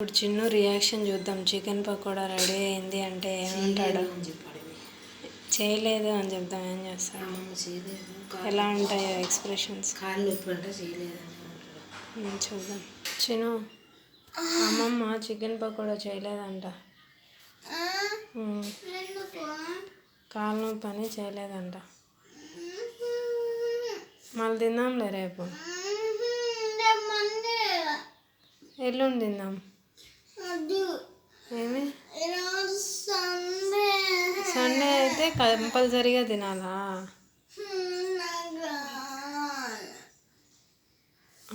ఇప్పుడు చిన్న రియాక్షన్ చూద్దాం చికెన్ పకోడా రెడీ అయింది అంటే ఏమంటాడు చేయలేదు అని చెప్దాం ఏం చేస్తాడు ఎలా ఉంటాయో ఎక్స్ప్రెషన్స్ చూద్దాం చిను అమ్మమ్మ చికెన్ పకోడా చేయలేదంట. కాలు నొప్పి అని చేయలేదంట మళ్ళీ తిందాంలే రేపు ఎల్లుండి తిందాం ఏమి? సండే. అయితే కంపల్సరీగా తినాలా?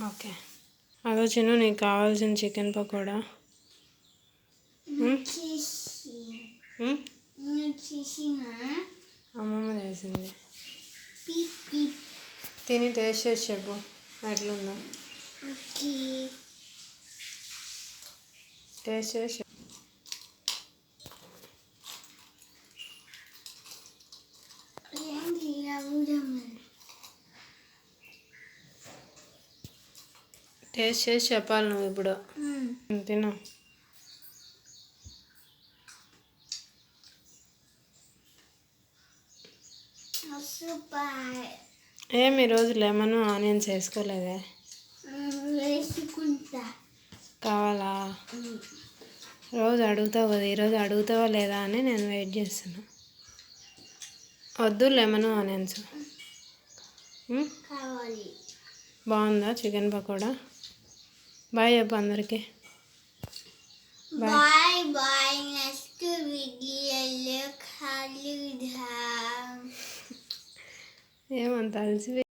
ఓకే. అదో చిన్న నీకు కావాల్సిన చికెన్ పకోడా? అమ్మమ్మ చేసింది. తిని టేస్ట్ చేసి చెప్పు. ఎట్లుందో. టేస్ట్ చేసి. టేస్ట్ చేసి చెప్పాలి నువ్వు ఇప్పుడు. ఉమ్, తిను. ఏం ఈరోజు లెమన్ ఆనియన్స్ వేసుకోలేదే? వేసుకుంటా. కావాలా? రోజు అడుగుతావు కదా ఈరోజు అడుగుతావా లేదా అని నేను వెయిట్ చేస్తున్నా. వద్దు లెమన్ ఆనియన్స్. బాగుందా చికెన్ పకోడా? బాయ్ చెప్పు అందరికీ. బాయ్. బాయ్ నెక్స్ట్ వీడియోలో కలుద్దాం. ఏమంత అలసి